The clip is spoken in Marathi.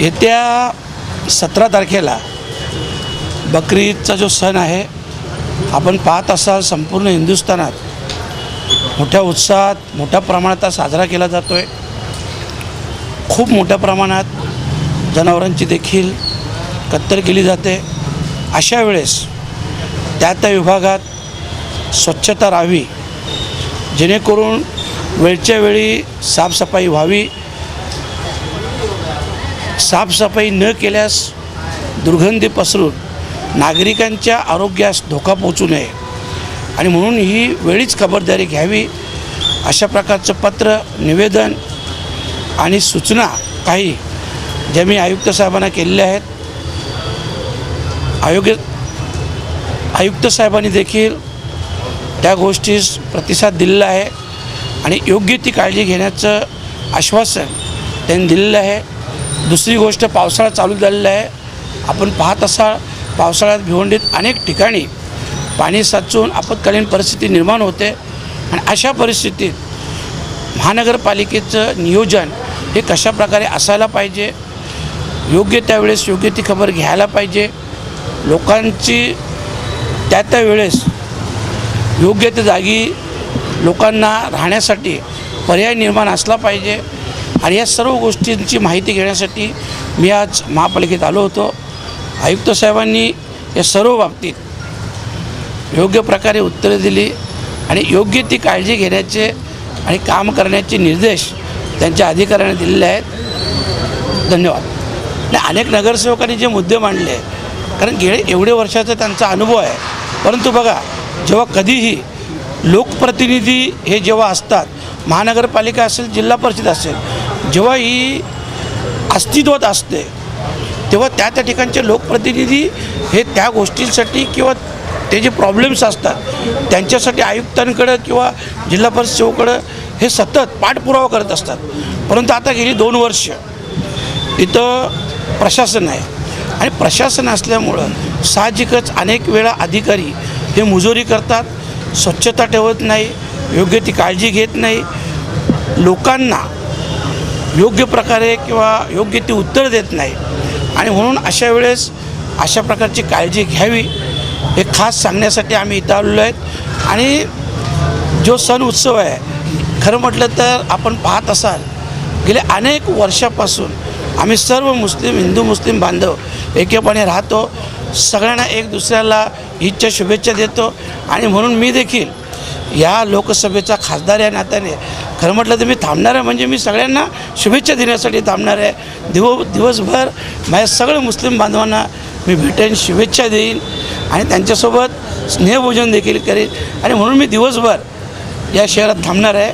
येत्या सतरा तारखेला बकरी ईदचा जो सण आहे आपण पाहत असाल संपूर्ण हिंदुस्थानात मोठ्या उत्साहात मोठ्या प्रमाणात हा साजरा केला जातो आहे खूप मोठ्या प्रमाणात जनावरांची देखील कत्तल केली जाते. अशा वेळेस त्या त्या विभागात स्वच्छता राहावी जेणेकरून वेळच्या वेळी साफसफाई व्हावी साफसफाई न केल्यास दुर्गंधी पसरून नागरिकांच्या आरोग्यास धोका पोचू नये. आणि म्हणून ही वेळीच खबरदारी घ्यावी. अशा प्रकारचं पत्र निवेदन आणि सूचना काही ज्या मी आयुक्त साहेबांना केलेल्या आहेत. आयोग्य आयुक्त साहेबांनी देखील त्या गोष्टीस प्रतिसाद दिलेला आहे. आणि योग्य ती काळजी घेण्याचं आश्वासन त्यांनी दिलेलं आहे. दुसरी गोष्ट पावसाळा चालू झालेला आहे. आपण पाहत असा पावसाळ्यात भिवंडीत अनेक ठिकाणी पाणी साचून आपत्कालीन परिस्थिती निर्माण होते आणि अशा परिस्थितीत महानगरपालिकेचं नियोजन हे कशा प्रकारे असायला पाहिजे? योग्य त्यावेळेस योग्य ती खबर घ्यायला पाहिजे? लोकांची त्या त्या वेळेस योग्य त्या जागी लोकांना राहण्यासाठी पर्याय निर्माण असला पाहिजे? आणि या सर्व गोष्टींची माहिती घेण्यासाठी मी आज महापालिकेत आलो होतो. आयुक्त साहेबांनी या सर्व बाबतीत योग्य प्रकारे उत्तरे दिली आणि योग्य ती काळजी घेण्याचे आणि काम करण्याचे निर्देश त्यांच्या अधिकाऱ्यांना दिलेले आहेत. धन्यवाद. आणि अनेक नगरसेवकांनी जे मुद्दे मांडले कारण गेले एवढे वर्षाचा त्यांचा अनुभव आहे. परंतु बघा जेव्हा कधीही लोकप्रतिनिधी हे जेव्हा असतात महानगरपालिका असेल जिल्हा परिषद असेल जेव्हा ही अस्तित्वात असते तेव्हा त्या त्या ठिकाणचे लोकप्रतिनिधी हे त्या गोष्टींसाठी किंवा ते जे प्रॉब्लेम्स असतात त्यांच्यासाठी आयुक्तांकडं किंवा जिल्हा परिषद सेवकडं हे सतत पाठपुरावा करत असतात. परंतु आता गेली दोन वर्ष इथं प्रशासन आहे. आणि प्रशासन असल्यामुळं साहजिकच अनेक वेळा अधिकारी हे मुजोरी करतात स्वच्छता ठेवत नाही योग्य ती काळजी घेत नाही. लोकांना योग्य प्रकारे किंवा योग्य ती उत्तर देत नाही. आणि म्हणून अशा वेळेस अशा प्रकारची काळजी घ्यावी हे खास सांगण्यासाठी आम्ही इथं आलेलो आहेत. आणि जो सण उत्सव आहे खरं म्हटलं तर आपण पाहत असाल गेल्या अनेक वर्षापासून आम्ही सर्व मुस्लिम हिंदू मुस्लिम बांधव एकेपणे राहतो. सगळ्यांना एक दुसऱ्याला ईदच्या शुभेच्छा देतो. आणि म्हणून मी देखील या लोकसभेचा खासदार या नात्याने खरं म्हटलं तर मी थांबणार आहे. म्हणजे मी सगळ्यांना शुभेच्छा देण्यासाठी थांबणार आहे. दिव दिवसभर माझ्या सगळ्या मुस्लिम बांधवांना मी भेटेन शुभेच्छा देईन आणि त्यांच्यासोबत स्नेहभोजन देखील करेन. आणि म्हणून मी दिवसभर या शहरात थांबणार आहे.